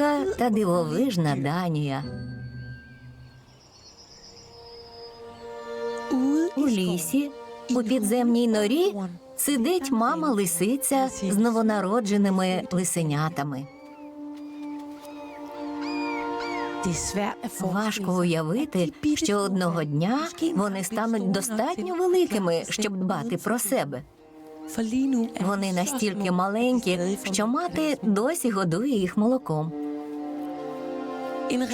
велика та дивовижна Данія. У лісі, у підземній норі, сидить мама лисиця з новонародженими лисенятами. Важко уявити, що одного дня вони стануть достатньо великими, щоб дбати про себе. Вони настільки маленькі, що мати досі годує їх молоком.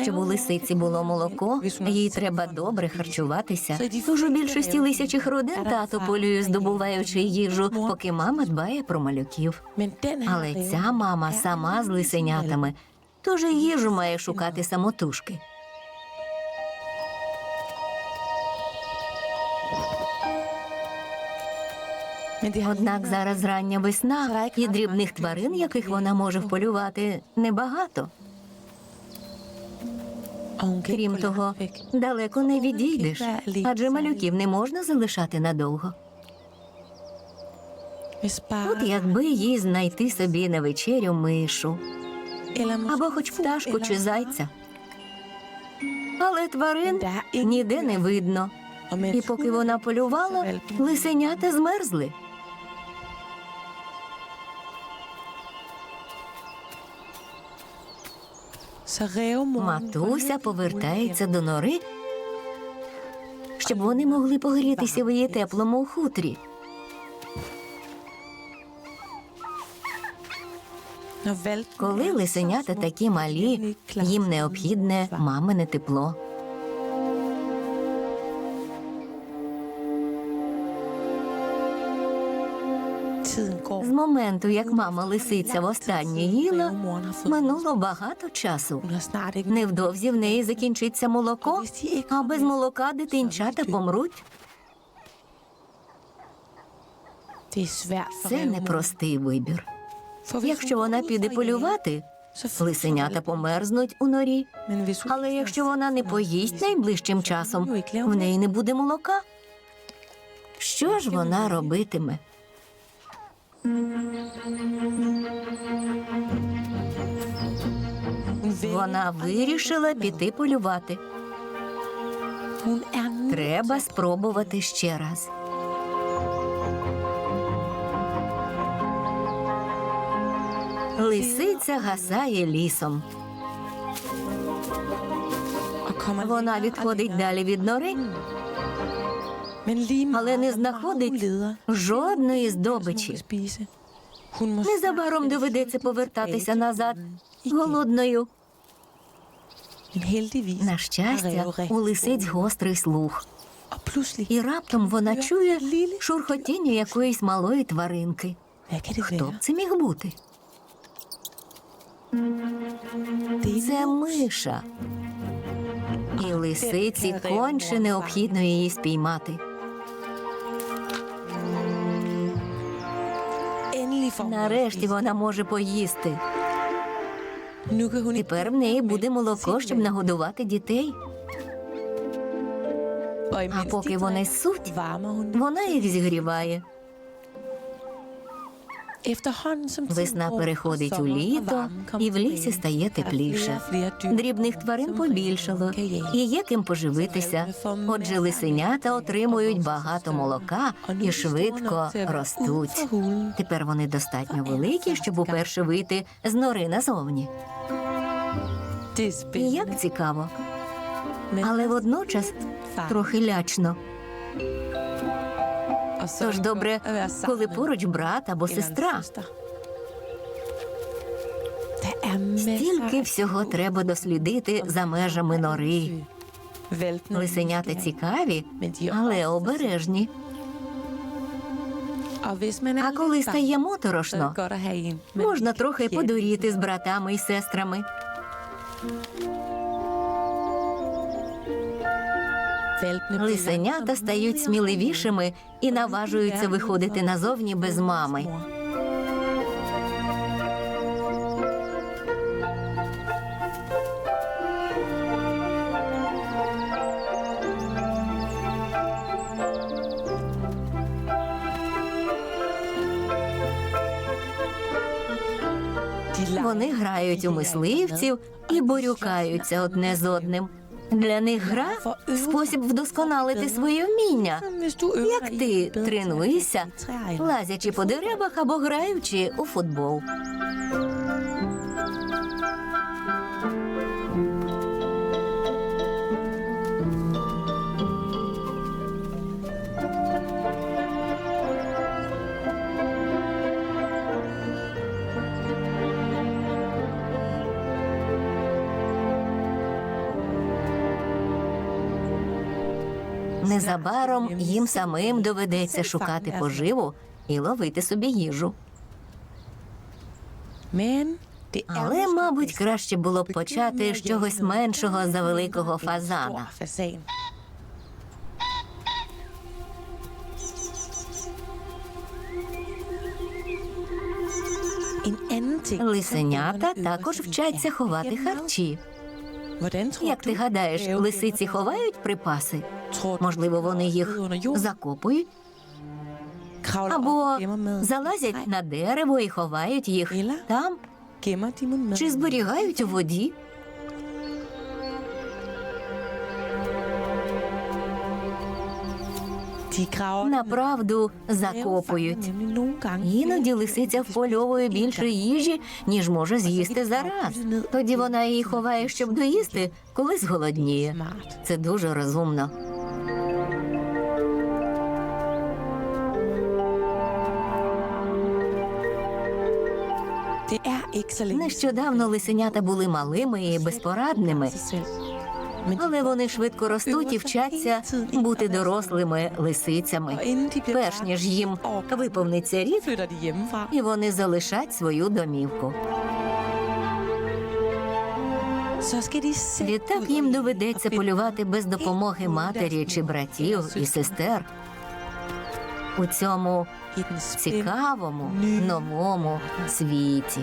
Щоб у лисиці було молоко, їй треба добре харчуватися. Тож у більшості лисячих родин тато полює, здобуваючи їжу, поки мама дбає про малюків. Але ця мама сама з лисенятами, тож і їжу має шукати самотужки. Однак зараз рання весна, і дрібних тварин, яких вона може вполювати, небагато. Крім того, далеко не відійдеш, адже малюків не можна залишати надовго. От якби їй знайти собі на вечерю мишу або хоч пташку чи зайця. Але тварин ніде не видно. І поки вона полювала, лисенята змерзли. Матуся повертається до нори, щоб вони могли погрітися в її теплому хутрі. Коли лисенята такі малі, їм необхідне мамине тепло. З моменту, як мама лисиця востаннє їла, минуло багато часу. Невдовзі в неї закінчиться молоко, а без молока дитинчата помруть. Це непростий вибір. Якщо вона піде полювати, лисенята померзнуть у норі. Але якщо вона не поїсть найближчим часом, в неї не буде молока. Що ж вона робитиме? Вона вирішила піти полювати. Треба спробувати ще раз. Лисиця гасає лісом. Вона відходить далі від нори, але не знаходить жодної здобичі. Незабаром доведеться повертатися назад голодною. На щастя, у лисиць гострий слух, і раптом вона чує шурхотіння якоїсь малої тваринки. Хто б це міг бути? Це миша. І лисиці конче необхідно її спіймати. Нарешті вона може поїсти. Тепер в неї буде молоко, щоб нагодувати дітей. А поки вони суть, вона їх зігріває. Весна переходить у літо, і в лісі стає тепліше. Дрібних тварин побільшало, і є ким поживитися. Отже, лисенята отримують багато молока і швидко ростуть. Тепер вони достатньо великі, щоб уперше вийти з нори назовні. І як цікаво, але водночас трохи лячно. Тож добре, коли поруч брат або сестра. Стільки всього треба дослідити за межами нори. Лисенята цікаві, але обережні. А коли стає моторошно, можна трохи подуріти з братами і сестрами. Лисенята стають сміливішими і наважуються виходити назовні без мами. Вони грають у мисливців і борюкаються одне з одним. Для них гра спосіб вдосконалити своє вміння. Як ти тренуєшся, лазячи по деревах або граючи у футбол. Незабаром їм самим доведеться шукати поживу і ловити собі їжу. Але, мабуть, краще було б почати з чогось меншого за великого фазана. Лисенята також вчаться ховати харчі. Як ти гадаєш, лисиці ховають припаси? Можливо, вони їх закопують або залазять на дерево і ховають їх там чи зберігають у воді. Направду закопують. Іноді лисиця впольовує більше їжі, ніж може з'їсти за раз. Тоді вона її ховає, щоб доїсти, коли зголодніє. Це дуже розумно. Нещодавно лисенята були малими і безпорадними, але вони швидко ростуть і вчаться бути дорослими лисицями. Перш ніж їм виповниться рік, і вони залишать свою домівку. Відтак їм доведеться полювати без допомоги матері чи братів і сестер. У цьому цікавому новому світі.